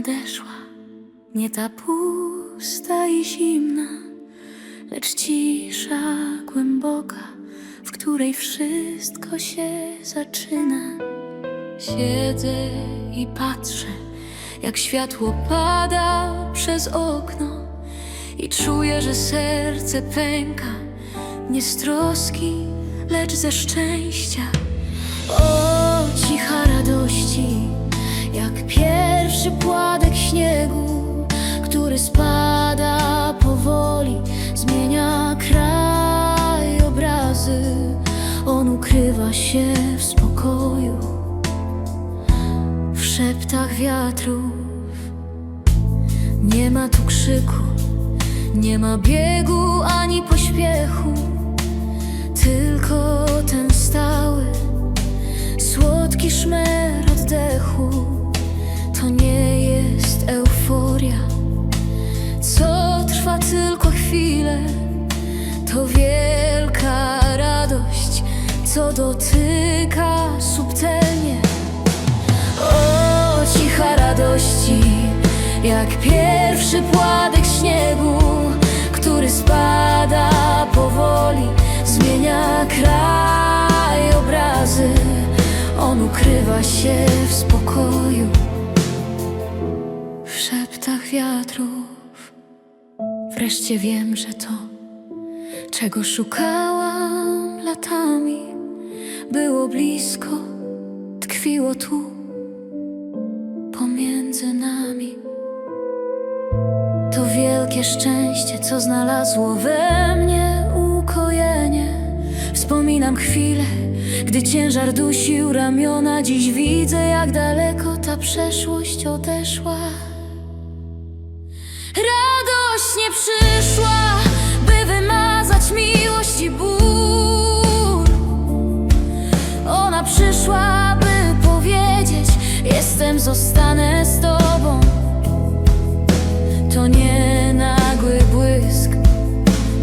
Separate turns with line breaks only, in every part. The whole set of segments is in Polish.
nadeszła, nie ta pusta i zimna, lecz cisza głęboka, w której wszystko się zaczyna. Siedzę i patrzę, jak światło pada przez okno i czuję, że serce pęka, nie z troski, lecz ze szczęścia. Się w spokoju, w szeptach wiatrów. Nie ma tu krzyku, nie ma biegu ani pośpiechu, tylko ten stały Słodki szmer oddechu to nie jest euforia, co trwa tylko chwilę. To radość, co dotyka subtelnie. O, cicha radości, jak pierwszy pładek śniegu, który spada powoli, zmienia krajobrazy. On ukrywa się w spokoju, w szeptach wiatrów. Wreszcie wiem, że to, czego szukałam latami, było blisko, tkwiło tu pomiędzy nami. To wielkie szczęście, co znalazło we mnie ukojenie. Wspominam chwilę, gdy ciężar dusił ramiona. Dziś widzę, jak daleko ta przeszłość odeszła. Radość nie przyszła, Zostanę z tobą. To nie nagły błysk,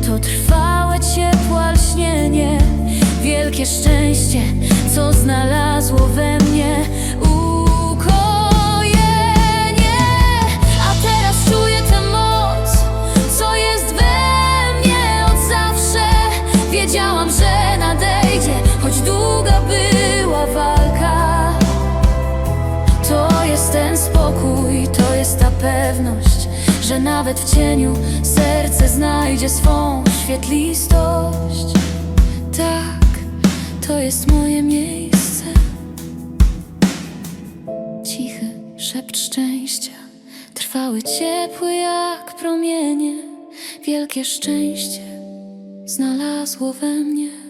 to trwałe ciepłe lśnienie, wielkie szczęście, pewność, że nawet w cieniu serce znajdzie swą świetlistość. Tak, to jest moje miejsce. Cichy szept szczęścia, trwały ciepły jak promienie. Wielkie szczęście znalazło we mnie